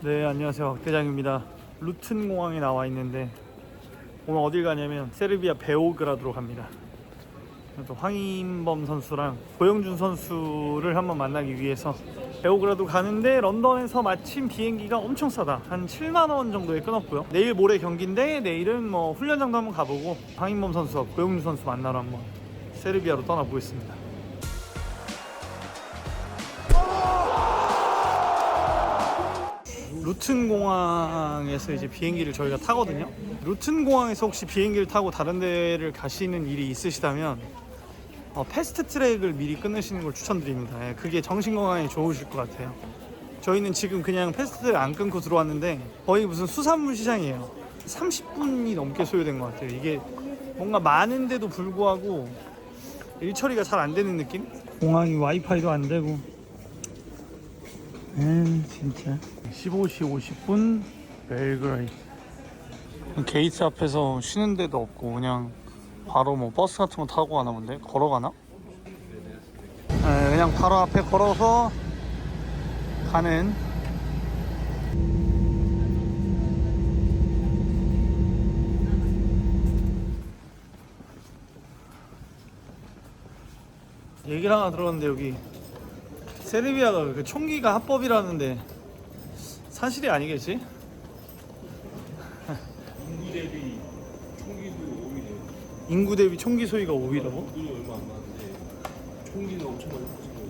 네 안녕하세요. 박 대장입니다. 루튼 공항에 나와 있는데 오늘 어딜 가냐면 세르비아 베오그라드로 갑니다. 또 황인범 선수랑 고영준 선수를 한번 만나기 위해서 베오그라드 가는데 런던에서 마침 비행기가 엄청 싸다. 한 7만 원 정도에 끊었고요. 내일 모레 경기인데 내일은 뭐 훈련장도 한번 가보고 황인범 선수와 고영준 선수 만나러 한번 세르비아로 떠나보겠습니다 루튼 공항에서 이제 비행기를 저희가 타거든요. 루튼 공항에서 혹시 비행기를 타고 다른 데를 가시는 일이 있으시다면 어, 패스트 트랙을 미리 끊으시는 걸 추천드립니다. 예, 그게 정신 건강에 좋으실 것 같아요. 저희는 지금 그냥 패스트 트랙 안 끊고 들어왔는데 거의 무슨 수산물 시장이에요. 30분이 넘게 소요된 것 같아요. 이게 뭔가 많은데도 불구하고 일 처리가 잘 안 되는 느낌? 공항이 와이파이도 안 되고 에 진짜. 15시 50분 벨그레이드 게이트 앞에서 쉬는 데도 없고 그냥 바로 뭐 버스 같은 거 타고 가나 본데? 걸어가나? 네, 그냥 바로 앞에 걸어서 가는. 얘기를 하나 들었는데 여기 세르비아가 그 총기가 합법이라는데 사실이 아니겠지? 인구 대비 총기도 5위래요. 인구 대비 총기 소유가 5위라고? 돈이 얼마 안 나는데 총기는 엄청 많이 퍼지고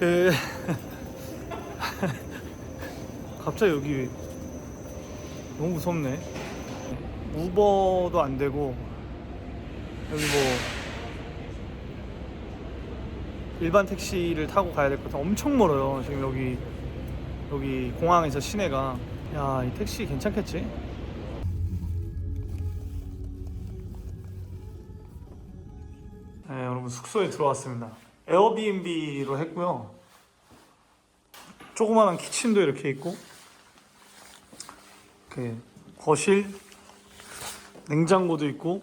그 갑자기 여기 너무 무섭네. 우버도 안 되고 여기 뭐 일반 택시를 타고 가야 될 것 같아. 엄청 멀어요. 지금 여기 여기 공항에서 시내가 야 이 택시 괜찮겠지? 네, 여러분 숙소에 들어왔습니다. 에어비앤비로 했고요. 조그마한 키친도 이렇게 있고, 이렇게 거실, 냉장고도 있고,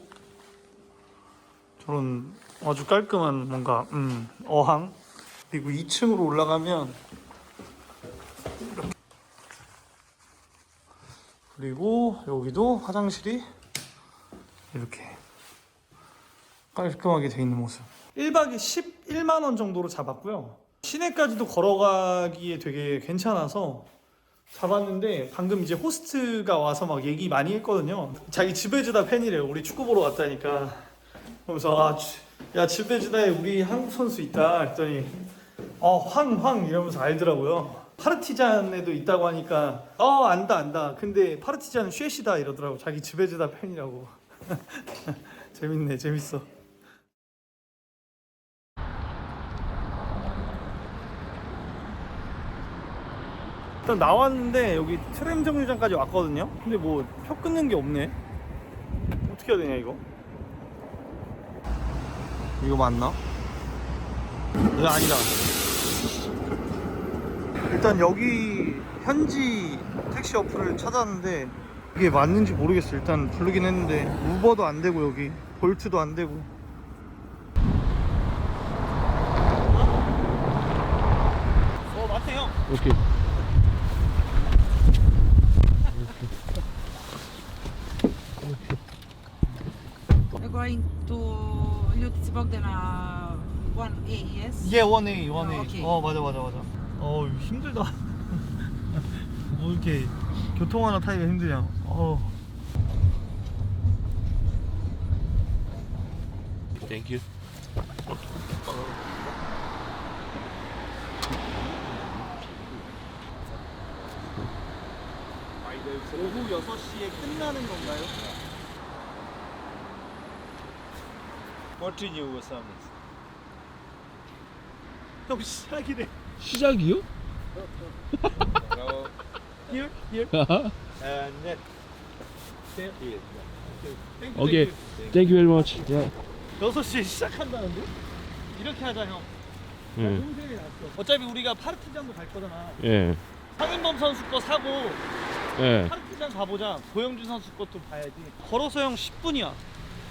저런 아주 깔끔한 뭔가 음, 어항. 그리고 2층으로 올라가면 이렇게. 그리고 여기도 화장실이 이렇게 깔끔하게 돼 있는 모습. 1박에 11만 원 정도로 잡았고요. 시내까지도 걸어가기에 되게 괜찮아서 잡았는데 방금 이제 호스트가 와서 막 얘기 많이 했거든요. 자기 지배주다 팬이래요. 우리 축구 보러 왔다니까. 그러면서 아, 지- 야 지배주다에 우리 한국 선수 있다 했더니 어 황황 이러면서 알더라고요. 파르티잔에도 있다고 하니까 어 안다 안다. 근데 파르티잔은 쉐시다 이러더라고. 자기 지배주다 팬이라고. 재밌네 재밌어. 일단 나왔는데 여기 트램 정류장까지 왔거든요. 근데 뭐 표 끊는 게 없네. 어떻게 해야 되냐 이거? 이거 맞나? 이거 아니다. 일단 여기 현지 택시 어플을 찾았는데 이게 맞는지 모르겠어. 일단 부르긴 했는데 우버도 안 되고 여기 볼트도 안 되고. 어 형. 오케이 1A, yes? 예 원웨이 원웨이. 아, 오케이. 어 맞아 맞아 맞아. 어 힘들다. 뭐 이렇게 교통 하나 타기가 힘드냐. 어. 땡큐 오후 6시에 끝나는 건가요? What in your service? 형 시작이래. 시작이요? Hello. Here, here. Net. Here. 땡큐, 오케이 땡큐. Thank you very much 야 6시에 시작한다는데? 이렇게 하자 형. 예. 동생이 났어. 어차피 우리가 파르티잔도 갈 거잖아. 예. 황인범 선수 거 사고 예. 파르티잔 가보자. 고영준 선수 것도 봐야지. 걸어서 형 10분이야.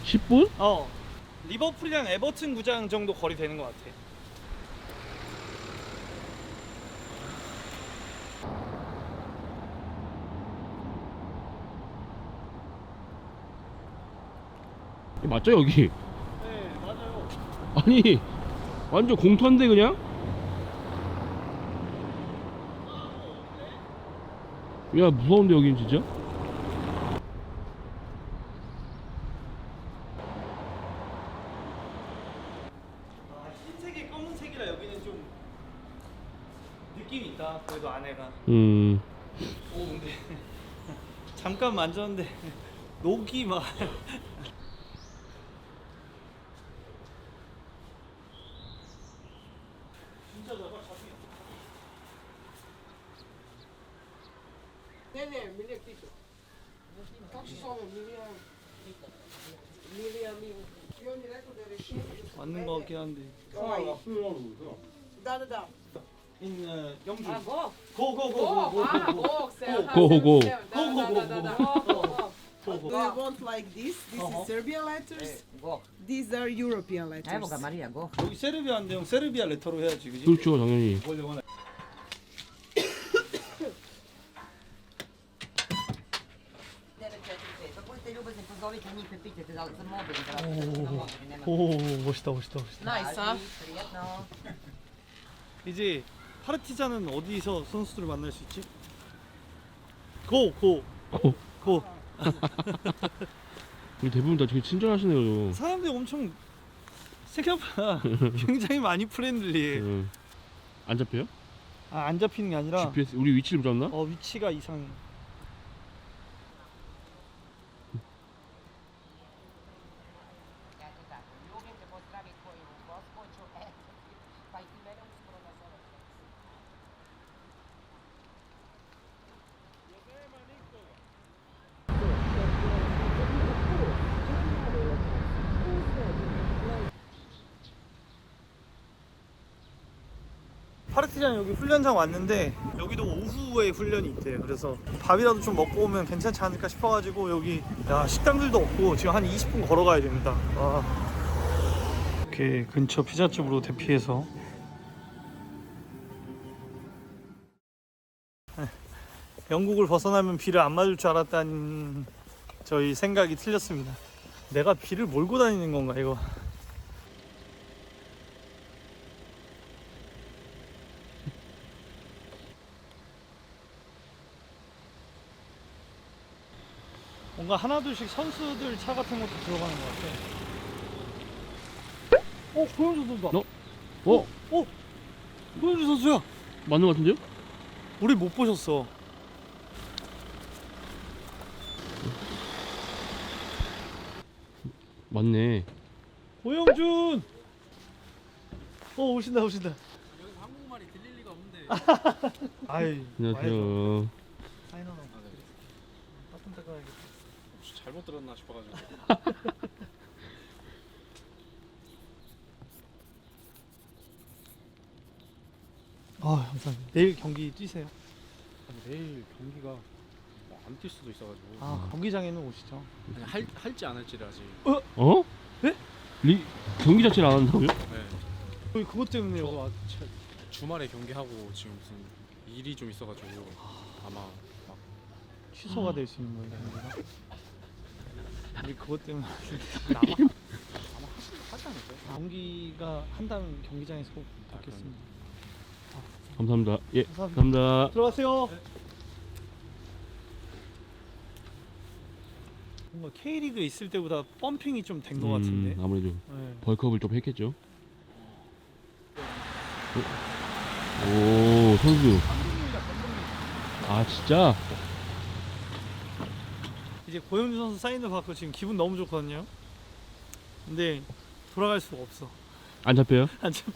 10분? 어. 리버풀이랑 에버튼 구장 정도 거리 되는 것 같아. 맞죠 여기? 네 맞아요. 아니 완전 공터인데 그냥? 야 무서운데 여긴 진짜? 아, 흰색에 검은색이라 여기는 좀 느낌이 있다. 그래도 안에가. 음 오 근데 잠깐 만졌는데 녹이 막. 진짜 저거 잡히. Ne, ne, Milija Tito. Kako se zove Milija? Milija, Milija. I on je rekao da je rješenje... 맞는 것 같긴 한데. Da, da, da. In uh, 영주. A, Bog. 고고고고고. a, Bog se. aha, Go, go, go. Da, da, da, da, da. Do 고고. you want like this? This Uh-huh. is Serbian letters. Go. These are European letters. Evo ga Marija, go. 여기 세르비아인데 형 세르비아 레터로 해야지, 그지? 그렇죠 당연히 보려고 하 네. Budite ljubazni, pozovite njih, pitajte da li sam mobil, da li sam mobil, nema. 오 멋있다 멋있다 멋있다. Nice, huh? Prijetno. 이제 파르티자는 어디서 선수들을 만날 수 있지? 고 고. 고. 고. 우리 대부분 다 되게 친절하시네요 사람들이 엄청 생각보다 굉장히 많이 프렌들리해. 음. 안 잡혀요? 아, 안 잡히는 게 아니라 GPS 우리 위치를 못 잡나? 어 위치가 이상해. 훈련장 왔는데 여기도 오후에 훈련이 있대요. 그래서 밥이라도 좀 먹고 오면 괜찮지 않을까 싶어가지고 여기 야 식당들도 없고 지금 한 20분 걸어가야 됩니다. 와. 이렇게 근처 피자집으로 대피해서 영국을 벗어나면 비를 안 맞을 줄 알았다는 저희 생각이 틀렸습니다. 내가 비를 몰고 다니는 건가 이거? 뭔가 하나둘씩 선수들 차 같은 것도 들어가는 것 같아. 어, 고영주 선수다. 너? 어? 어, 고영주 선수야. 맞는 것 같은데요? 우리 못 보셨어. 맞네 고영준. 어, 오신다, 오신다. 여기 한국말이 들릴 리가 없는데. 아이, 안녕하세요 사인 하나. 따뜻한 데 가야겠다. 혹시 잘못 들었나 싶어가지고. 아, 감사합니다. 내일 경기 뛰세요. 내일 경기가 뭐안뛸 수도 있어가지고. 아, 경기장에는 오시죠. 아니, 할 할지 안 할지를 아직. 어? 네? 리 경기 자체를 안 한다고요? 네. 거의 그것 때문에요. 저도 아, 차- 주말에 경기하고 지금 무슨 일이 좀 있어가지고 아마 막 취소가 될 수 있는 거예요. 경기가. 우리 그것 때문에 아마 하지 않을까요? 경기가 한다면 경기장에서 꼭 뵙겠습니다. 감사합니다 예 감사합니다. 감사합니다 들어가세요. 뭔가 K리그 있을 때보다 펌핑이 좀 된 것 같은데. 음, 아무래도 네. 벌크업을 좀 했겠죠 오, 오 선수 아 진짜? 이제 고영준 선수 사인을 받고 지금 기분 너무 좋거든요. 근데 돌아갈 수가 없어. 안 잡혀요? 안 잡혀.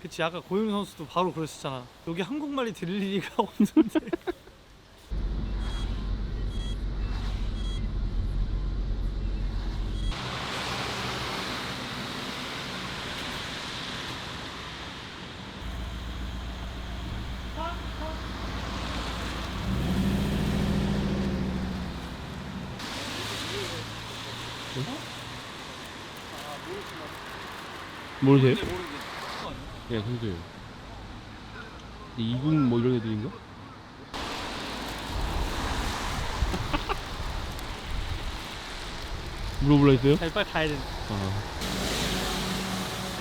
그치 아까 고영준 선수도 바로 그랬었잖아. 여기 한국말이 들릴 리가 없는데. 모르세요? 예 선수예요 이군 뭐 이런 애들인가? 물어볼라 했어요? 잘 빨리 가야 돼. 아,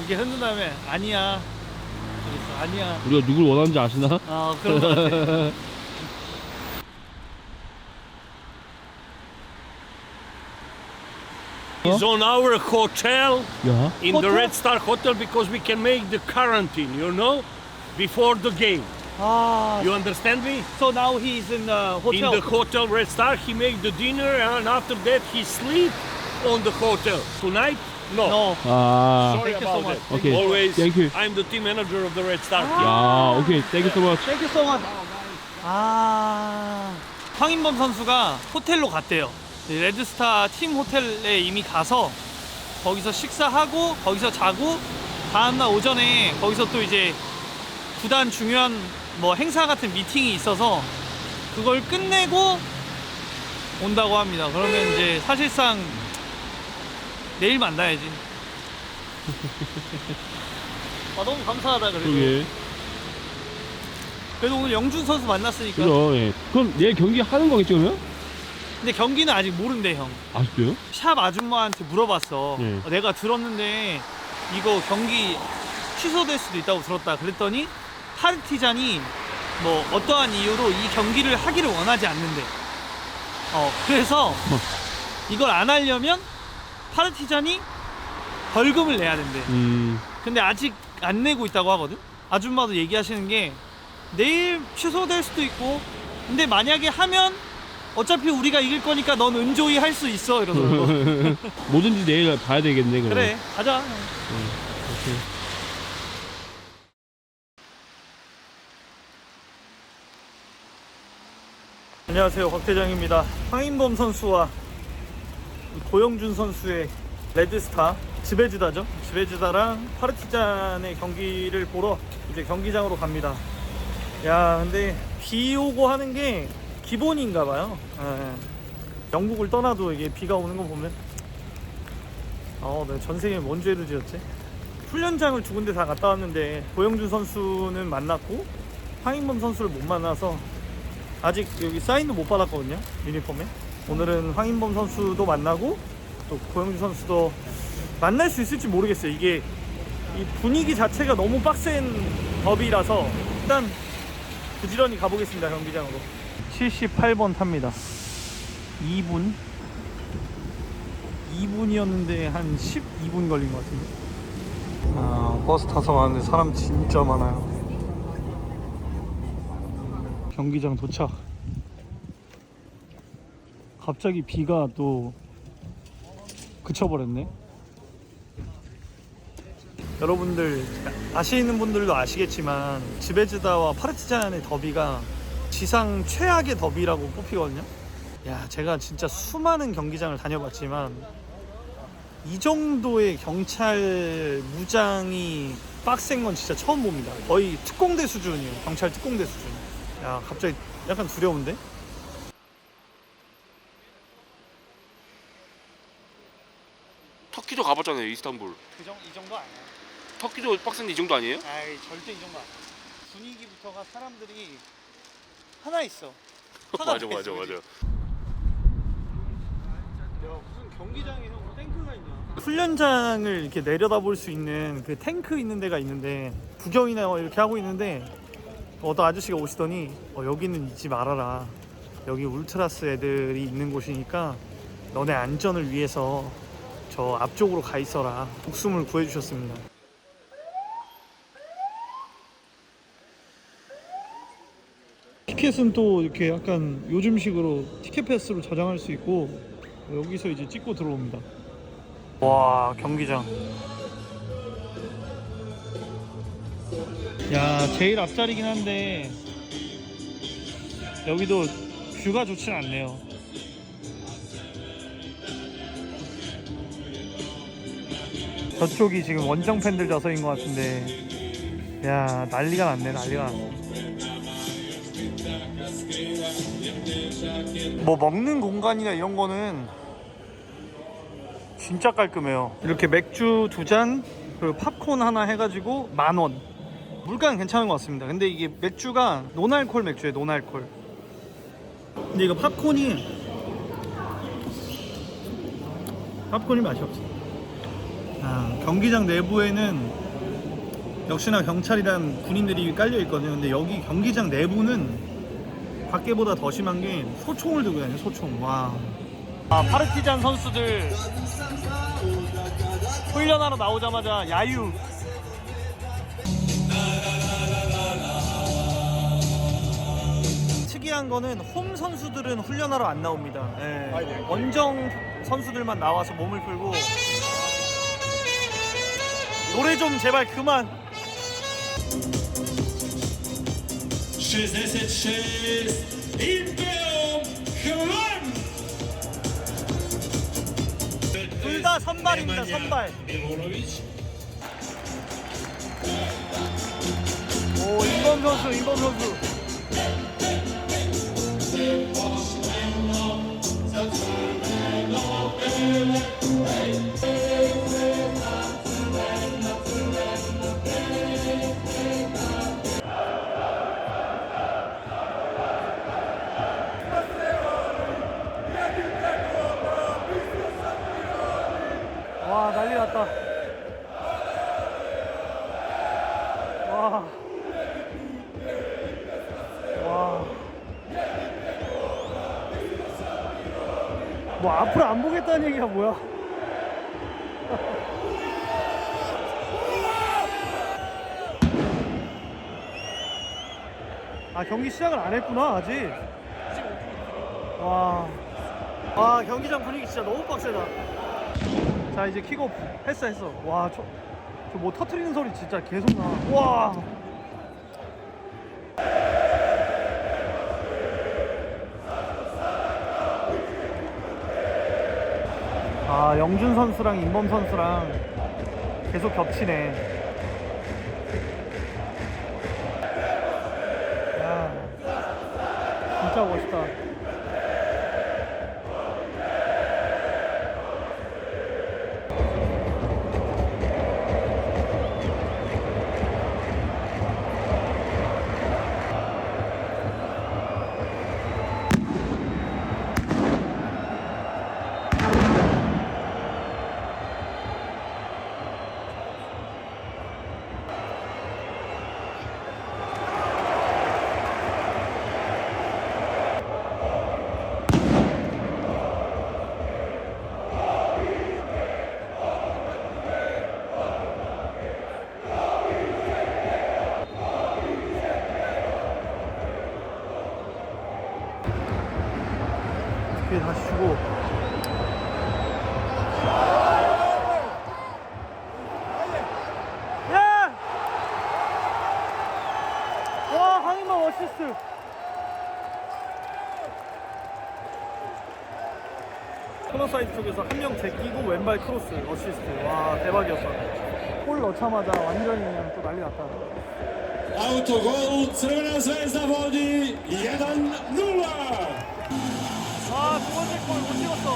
이게 흔든 다음에 아니야. 그랬어. 아니야. 우리가 누굴 원하는지 아시나? 아 그런 거 같아. It's on our hotel 야, in Hotel? the Red Star Hotel because we can make the quarantine, you know, before the game. 아, You understand me? so now he's in the hotel. In the hotel Red Star, he make the dinner and after that he sleep on the hotel. Tonight, no. No. 아, Sorry Thank you so about much. that. Okay, Always, thank you. I'm the team manager of the Red Star team. 야, 오케이, 땡큐 so much. 땡큐 so much. 아. 황인범 선수가 호텔로 갔대요. 네, 레드스타 팀 호텔에 이미 가서 거기서 식사하고 거기서 자고 다음날 오전에 거기서 또 이제 구단 중요한 뭐 행사 같은 미팅이 있어서 그걸 끝내고 온다고 합니다. 그러면 이제 사실상 내일 만나야지. 아 너무 감사하다 그래도. 그러게. 그래도 오늘 영준 선수 만났으니까. 그죠, 예. 그럼 내일 경기 하는 거겠죠, 그러면? 근데 경기는 아직 모른대 형. 아쉽대요? 샵 아줌마한테 물어봤어. 예. 어, 내가 들었는데 이거 경기 취소될 수도 있다고 들었다. 그랬더니 파르티잔이 뭐 어떠한 이유로 이 경기를 하기를 원하지 않는데. 어 그래서 이걸 안 하려면 파르티잔이 벌금을 내야 된대. 음, 근데 아직 안 내고 있다고 하거든. 아줌마도 얘기하시는 게 내일 취소될 수도 있고 근데 만약에 하면 어차피 우리가 이길 거니까 넌 은조이 할 수 있어 이러더라고. 뭐든지 내일 봐야 되겠네, 그럼. 그래 가자. 안녕하세요 곽대장입니다. 황인범 선수와 고영준 선수의 레드스타 지베즈다죠. 지베즈다랑 파르티잔의 경기를 보러 이제 경기장으로 갑니다. 야 근데 비 오고 하는 게 기본인가 봐요. 예. 영국을 떠나도 이게 비가 오는 거 보면 어, 네, 전 세계에 뭔 죄를 지었지? 훈련장을 두 군데 다 갔다 왔는데 고영준 선수는 만났고 황인범 선수를 못 만나서 아직 여기 사인도 못 받았거든요 유니폼에 오늘은 황인범 선수도 만나고 또 고영준 선수도 만날 수 있을지 모르겠어요 이게 이 분위기 자체가 너무 빡센 더비라서 일단 부지런히 가보겠습니다 경기장으로 78번 탑니다 2분 2분이었는데 한 12분 걸린 것 같은데 아, 버스 타서 왔는데 사람 진짜 많아요 경기장 도착. 갑자기 비가 또 그쳐버렸네. 여러분들 아시는 분들도 아시겠지만 지베즈다와 파르티잔의 더비가 지상 최악의 더비라고 뽑히거든요. 야, 제가 진짜 수많은 경기장을 다녀봤지만 이 정도의 경찰 무장이 빡센 건 진짜 처음 봅니다. 거의 특공대 수준이에요. 경찰 특공대 수준. 야 갑자기 약간 두려운데? 터키도 가봤잖아요 이스탄불 그 정, 이 정도 아니야. 터키도 빡센데 이 정도 아니에요? 아이 절대 이 정도 아니야. 분위기부터가 사람들이 하나 있어. 하나 맞아 다 맞아 맞아? 야 무슨 경기장에 형 탱크가 있냐? 훈련장을 이렇게 내려다볼 수 있는 그 탱크 있는 데가 있는데 구경이나 이렇게 하고 있는데 어떤 아저씨가 오시더니 어, 여기는 잊지 말아라. 여기 울트라스 애들이 있는 곳이니까 너네 안전을 위해서 저 앞쪽으로 가 있어라. 목숨을 구해주셨습니다. 티켓은 또 이렇게 약간 요즘식으로 티켓 패스로 저장할 수 있고 여기서 이제 찍고 들어옵니다. 와 경기장. 야 제일 앞자리긴 한데 여기도 뷰가 좋진 않네요. 저쪽이 지금 원정 팬들 좌석인 것 같은데 야 난리가 났네 난리가 났네. 뭐 먹는 공간이나 이런 거는 진짜 깔끔해요. 이렇게 맥주 두 잔, 그리고 팝콘 하나 해가지고 만 원. 물가는 괜찮은 것 같습니다. 근데 이게 맥주가 노알콜 맥주예요, 노알콜. 근데 이거 팝콘이 팝콘이 맛이 없어. 아, 경기장 내부에는 역시나 경찰이란 군인들이 깔려 있거든요. 근데 여기 경기장 내부는 밖에보다 더 심한 게 소총을 들고 다녀요. 소총. 와. 아, 파르티잔 선수들 훈련하러 나오자마자 야유. 특이한 거는 홈 선수들은 훈련하러 안 나옵니다. 예. 원정 선수들만 나와서 몸을 풀고 노래 좀 제발 그만. 66 Imperium Huron! 둘다 선발입니다. 선발. 오 인범 선수, 인범 선수. 보겠다는 얘기야 뭐야? 아 경기 시작을 안 했구나 아직. 와. 와 경기장 분위기 진짜 너무 빡세다. 자 이제 킥오프 했어 했어 와저 저뭐 터트리는 소리 진짜 계속 나 와 아 영준 선수랑 임범 선수랑 계속 겹치네 사이드 쪽에서 한 명 제끼고 왼발 크로스 어시스트 와 대박이었어 골 넣자마자 완전히 그냥 또 난리 났다 Autogol Crvena zvezda vodi 1-0. 아, 두 번째 골 못 찍었어.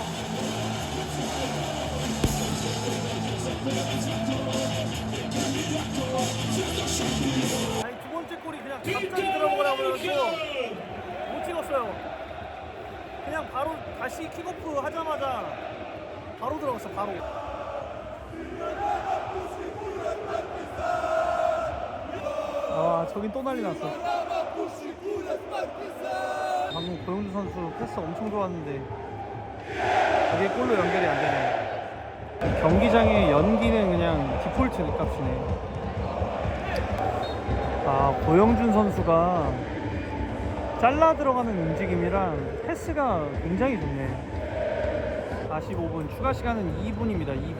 아니, 두 번째 골이 그냥 갑자기 들어버려가지고 못 찍었어요. 그냥 바로 다시 킥오프 하자마자 바로 들어갔어, 바로. 아, 저긴 또 난리 났어. 방금 고영주 선수 패스 엄청 좋았는데 그게 골로 연결이 안 되네. 경기장의 연기는 그냥 디폴트 값이네. 아 고영준 선수가 잘라 들어가는 움직임이랑 패스가 굉장히 좋네. 45분 추가 시간은 2분입니다. 2분.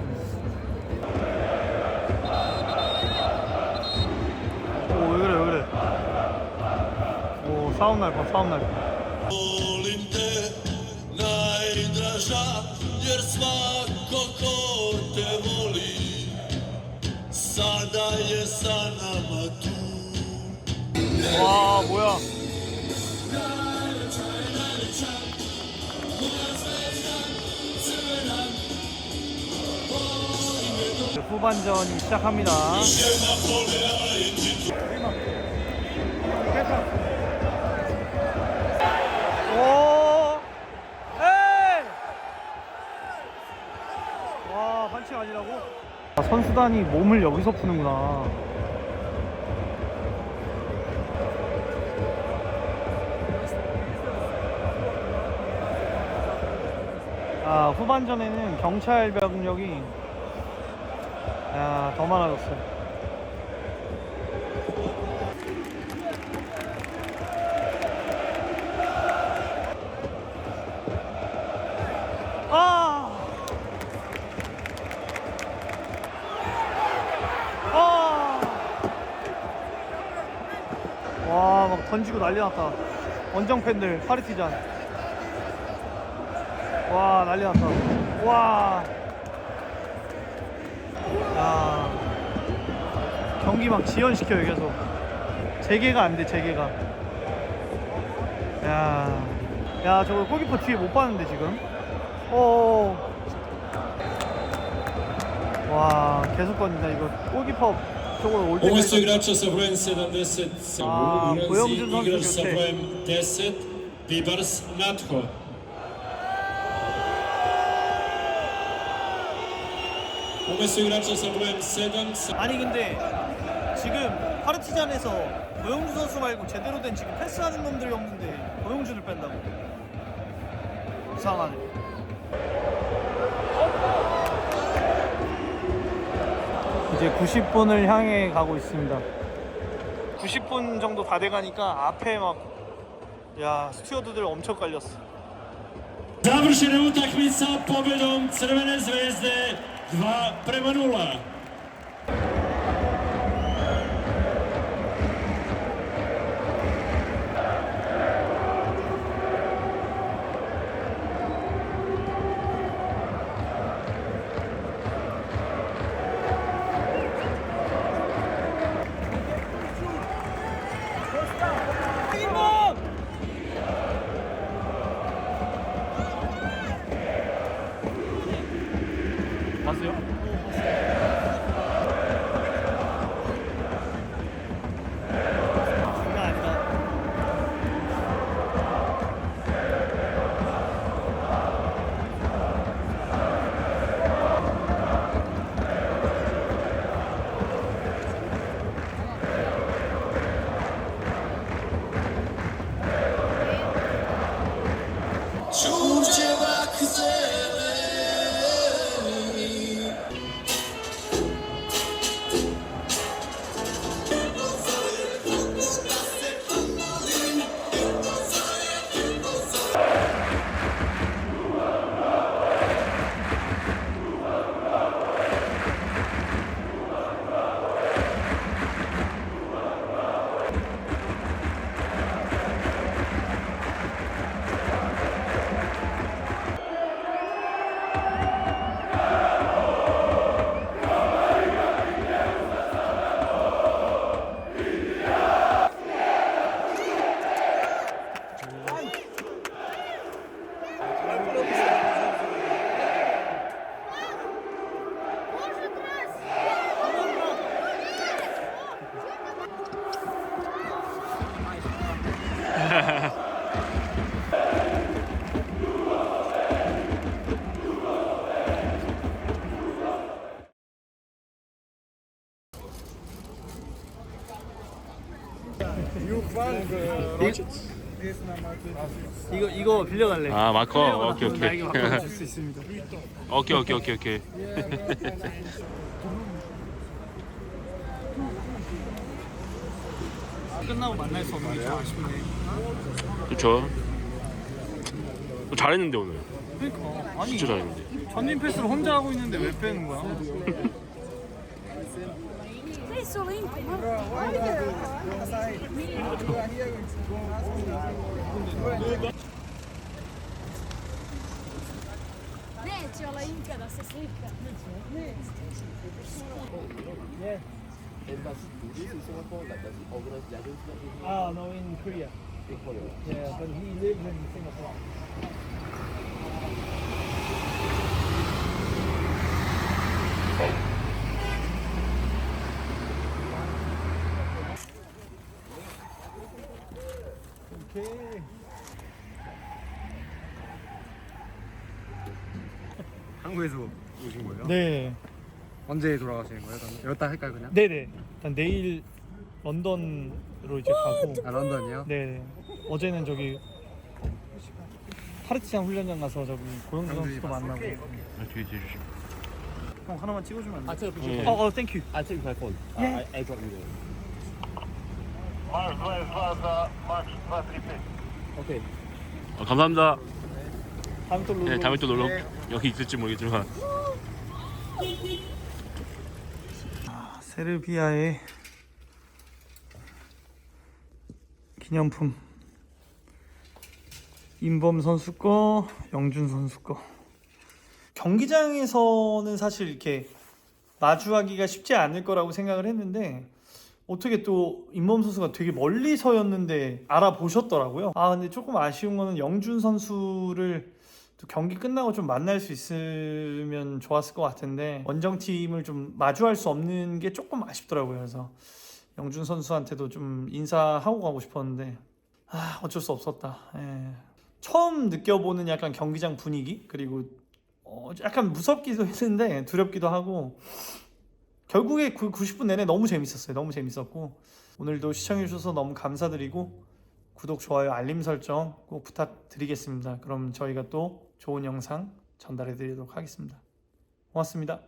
오 왜 그래 왜 그래. 오 싸움 날 뻔, 싸움 날 뻔. Volim te, najdraža, jer svako ko te voli, sada je sa nama tu. 와 뭐야 후반전이 시작합니다. 오! 에이! 선수단이 몸을 여기서 푸는구나. 아, 후반전에는 경찰 병력이 야, 더 많아졌어요. 아! 아! 와, 막 던지고 난리 났다. 원정 팬들, 파리티잔. 와, 난리 났다. 와. 경기 막 지연시켜요, 계속. 재개가 안 돼, 재개가. 야. 야, 저거 골키퍼 뒤에 못 봤는데, 지금. 어. 와, 계속 건진다. 이거 골키퍼 쪽으로 올 때까지. igrača sa brojem 70, A, Bojovđen Zončić igrač sa juče. brojem 10, Bibars Natho. Umjesto igrača sa brojem 7, sa 아니 근데 지금 파르티잔에서 고영주 선수 말고 제대로 된 지금 패스하는 놈들이 없는데 고영주를 뺀다고? 이상하네. 이제 90분을 향해 가고 있습니다. 90분 정도 다 돼가니까 앞에 막야 스튜어드들 엄청 깔렸어. Završena utakmica Crvene zvezde 2 prema 0. 마커? 오케이 나에게 오케이. 바꿔 줄수 있습니다. 오케이 오케이 오케이 오케이. 끝나고 만날 수 없는 게 좀 아쉽네. 그쵸? 잘했는데 오늘. 그러니까. 아니 진짜 잘했는데. 전진 패스를 혼자 하고 있는데 왜 빼는 거야? Çalainka da se slika. Yeah. Singapore? Ah, no, in Korea. In Korea. Yeah, but he lives in Singapore. 한국에서 오신 거예요? 네. 언제 돌아가시는 거예요? 그럼 여기다 할까요 그냥? 네네. 일단 내일 런던으로 이제 가고. 아 런던이요? 네. 어제는 저기 파르티장 훈련장 가서 저기 고영주 선수도 만나고. 뒤에 뒤에 주시. 형 하나만 찍어주면 안 돼? 아, 보실게요. 어, 어, 땡큐. I take my phone. I, I drop you. 오케이. 어, 감사합니다. 다음에 또 놀러. 네, 다음에 또 놀러 올게요. 여기 있을지 모르겠지만. 아, 세르비아의 기념품 임범 선수 거, 영준 선수 거. 경기장에서는 사실 이렇게 마주하기가 쉽지 않을 거라고 생각을 했는데 어떻게 또 임범 선수가 되게 멀리서였는데 알아보셨더라고요. 아 근데 조금 아쉬운 거는 영준 선수를 또 경기 끝나고 좀 만날 수 있으면 좋았을 것 같은데 원정 팀을 좀 마주할 수 없는 게 조금 아쉽더라고요. 그래서 영준 선수한테도 좀 인사하고 가고 싶었는데 아 어쩔 수 없었다. 예. 처음 느껴보는 약간 경기장 분위기 그리고 어, 약간 무섭기도 했는데 두렵기도 하고 결국에 그 90분 내내 너무 재밌었어요. 너무 재밌었고 오늘도 시청해 주셔서 너무 감사드리고 구독, 좋아요, 알림 설정 꼭 부탁드리겠습니다. 그럼 저희가 또 좋은 영상 전달해 드리도록 하겠습니다. 고맙습니다.